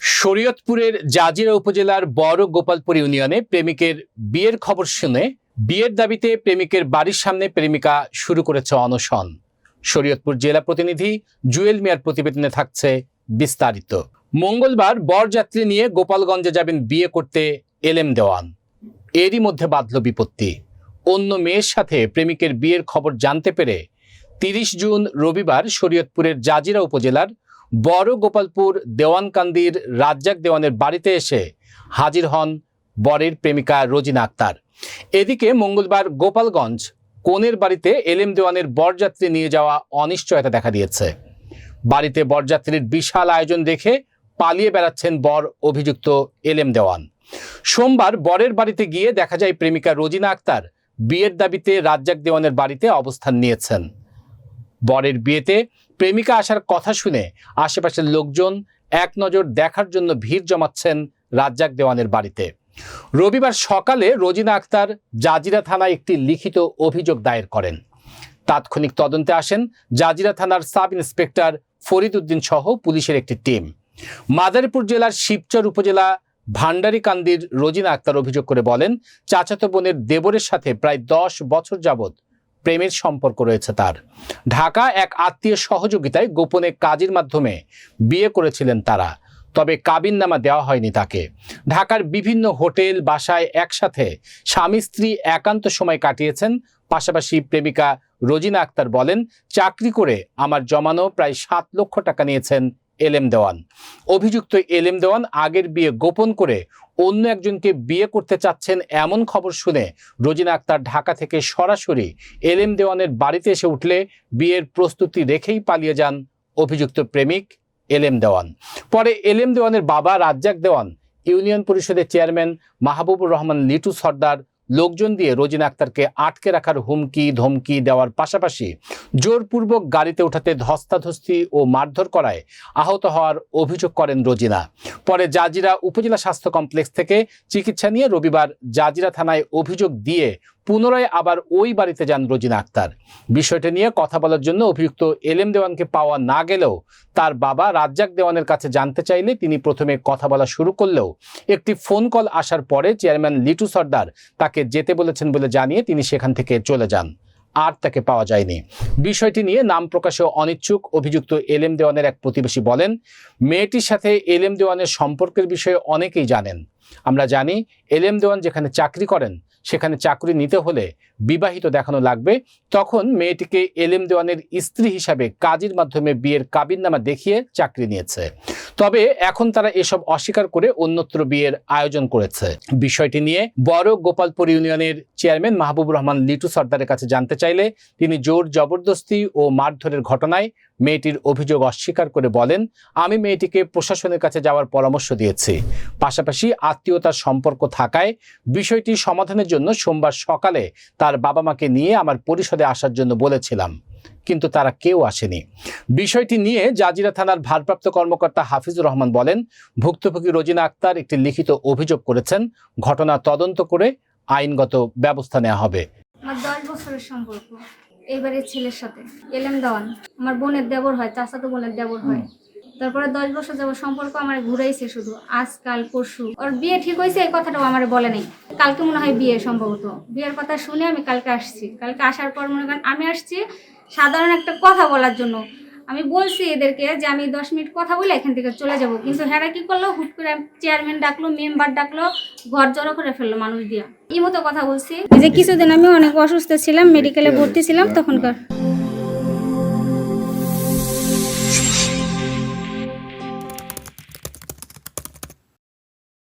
শরীয়তপুরের জাজিরা উপজেলার বড় গোপালপুর ইউনিয়নে প্রেমিকের বিয়ের খবর শুনে বিয়ের দাবিতে প্রেমিকের বাড়ির সামনে প্রেমিকা শুরু করেছে অনশন। শরীয়তপুর জেলা প্রতিনিধি জুয়েল মিয়ার প্রতিবেদনে থাকছে বিস্তারিত। মঙ্গলবার বরযাত্রী নিয়ে গোপালগঞ্জে যাবেন বিয়ে করতে এলেম দেওয়ান। এরই মধ্যে বাঁধল বিপত্তি। অন্য মেয়ের সাথে প্রেমিকের বিয়ের খবর জানতে পেরে তিরিশ জুন রবিবার শরীয়তপুরের জাজিরা উপজেলার বড় গোপালপুর দেওয়ানকান্দির রাজ্জাক দেওয়ানের বাড়িতে এসে হাজির হন বরের প্রেমিকা রোজিনা আক্তার। এদিকে মঙ্গলবার গোপালগঞ্জ কোনের বাড়িতে এলেম দেওয়ানের বরযাত্রী নিয়ে যাওয়া অনিশ্চয়তা দেখা দিয়েছে। বাড়িতে বরযাত্রীর বিশাল আয়োজন দেখে পালিয়ে বেড়াচ্ছেন বর অভিযুক্ত এলেম দেওয়ান। সোমবার বরের বাড়িতে গিয়ে দেখা যায় প্রেমিকা রোজিনা আক্তার বিয়ের দাবিতে রাজ্জাক দেওয়ানের বাড়িতে অবস্থান নিয়েছেন। বরের বিয়েতে প্রেমিকা আসার কথা শুনে আশেপাশের লোকজন এক নজর দেখার জন্য ভিড় জমাচ্ছেন রাজ্জাক দেওয়ানের বাড়িতে। রবিবার সকালে রোজিনা আক্তার জাজিরা থানায় একটি লিখিত অভিযোগ দায়ের করেন। তাৎক্ষণিক তদন্তে আসেন জাজিরা থানার সাব ইন্সপেক্টর ফরিদ উদ্দিন সহ পুলিশের একটি টিম। মাদারীপুর জেলার শিবচর উপজেলা ভান্ডারিকান্দির রোজিনা আক্তার অভিযোগ করে বলেন, চাচাতো বোনের দেবরের সাথে প্রায় দশ বছর যাবৎ প্রেমের সম্পর্ক রয়েছে তার। ঢাকা এক আত্মীয় সহযোগিতায় গোপনে কাজের মাধ্যমে বিয়ে করেছিলেন তারা, তবে কাবিননামা দেওয়া হয়নি তাকে। ঢাকার বিভিন্ন হোটেল, বাসায় একসাথে স্বামী স্ত্রী একান্ত সময় কাটিয়েছেন। পাশাপাশি প্রেমিকা রোজিনা আক্তার বলেন, চাকরি করে আমার জমানো প্রায় সাত লক্ষ টাকা নিয়েছেন এলেম দেওয়ান। অভিযুক্ত এলেম দেওয়ান আগের বিয়ে গোপন করে অন্য একজনকে বিয়ে করতে চাচ্ছেন এমন খবর শুনে রোজিনা আক্তার ঢাকা থেকে সরাসরি এলেম দেওয়ানের বাড়িতে এসে উঠলে বিয়ের প্রস্তুতি রেখেই পালিয়ে যান অভিযুক্ত প্রেমিক এলেম দেওয়ান। পরে এলেম দেওয়ানের বাবা রাজ্জাক দেওয়ান, ইউনিয়ন পরিষদের চেয়ারম্যান মাহবুবুর রহমান লিটু সর্দার লোকজন দিয়ে রোজিনা আক্তারকে আটকে রাখার হুমকি, ধমকি দেওয়ার পাশাপাশি জোরপূর্বক গাড়িতে উঠাতে ধস্তাধস্তি ও মারধর করায় আহত হওয়ার অভিযোগ করেন রোজিনা। পরে জাজিরা উপজেলা স্বাস্থ্য কমপ্লেক্স থেকে চিকিৎসা নিয়ে রবিবার জাজিরা থানায় অভিযোগ দিয়ে পুনরায় আবার ওই বাড়িতে যান রোজিনা আক্তার। বিষয়টা নিয়ে কথা বলার জন্য অভিযুক্ত এলএম দেওয়ানকে পাওয়া না গেলেও তার বাবা রাজ্জাক দেওয়ানের কাছে জানতে চাইলে তিনি প্রথমে কথা বলা শুরু করলেও একটি ফোন কল আসার পরে চেয়ারম্যান লিটু সর্দার তাকে যেতে বলেছেন বলে জানিয়ে তিনি সেখান থেকে চলে যান। আর তাকে পাওয়া যায়নি। বিষয়টি নিয়ে নাম প্রকাশে অনিচ্ছুক অভিযুক্ত এলএম দেওয়ানের এক প্রতিবেশী বলেন, মেয়েটির সাথে এলেম দেওয়ানের সম্পর্কের বিষয়ে অনেকেই জানেন। আমরা জানি এলএম দেওয়ান যেখানে চাকরি করেন সেখানে চাকরি নিতে হলে বিবাহিত দেখানো লাগবে। তখন মেয়েটিকে এলেম দেওয়ানের স্ত্রী হিসাবে কাজের মাধ্যমে বিয়ের কাবিননামা দেখিয়ে চাকরি নিয়েছে। তবে এখন তারা এসব অস্বীকার করে অন্যত্র বিয়ের আয়োজন করেছে। বিষয়টি নিয়ে বড় গোপালপুর ইউনিয়নের চেয়ারম্যান মাহবুবুর রহমান লিটু সর্দারের কাছে জানতে চাইলে তিনি জোর জবরদস্তি ও মারধরের ঘটনায় মেয়েটির অভিযোগ অস্বীকার করে বলেন, আমি মেয়েটিকে প্রশাসনের কাছে যাওয়ার পরামর্শ দিয়েছি। পাশাপাশি আত্মীয়তার সম্পর্ক থাকায় বিষয়টি সমাধানের জন্য সোমবার সকালে তার বাবা মাকে নিয়ে আমার পরিষদে আসার জন্য বলেছিলাম। কিন্তু তারা কেউ আসেনি। বিষয়টি নিয়ে জাজিরা থানার ভারপ্রাপ্ত কর্মকর্তা হাফিজুর রহমান বলেন, ভুক্তভোগী রোজিনা আক্তার একটি লিখিত অভিযোগ করেছেন। ঘটনা তদন্ত করে আইনগত ব্যবস্থা নেওয়া হবে। এইবারে ছেলের সাথে। এলেন দেওয়ান। আমার বোনের দেবর হয়, চাচাতো বোনের দেবর হয়। তারপরে দশ বছর যাব সম্পর্ক আমার ঘুরাইছে শুধু আজকাল পরশু। ওর বিয়ে ঠিক হয়েছে, এই কথাটাও আমার বলে নেই। কালকে মনে হয় বিয়ে সম্ভবত। বিয়ের কথা শুনে আমি কালকে আসছি। কালকে আসার পর মনে করেন আমি আসছি সাধারণ একটা কথা বলার জন্য। আমি বলছি এদেরকে যে আমি দশ মিনিট কথা বলে এখান থেকে চলে যাব। কিন্তু হ্যাঁ কি করল? হুট করে চেয়ারম্যান ডাকলো মেম্বার ডাকলো, ঘর জড়ো করে ফেলল মানুষ দিয়া। এই মতো কথা বলছি। যে কিছুদিন আমি অনেক অসুস্থ ছিলাম মেডিকেলে ভর্তি ছিলাম, তখনকার।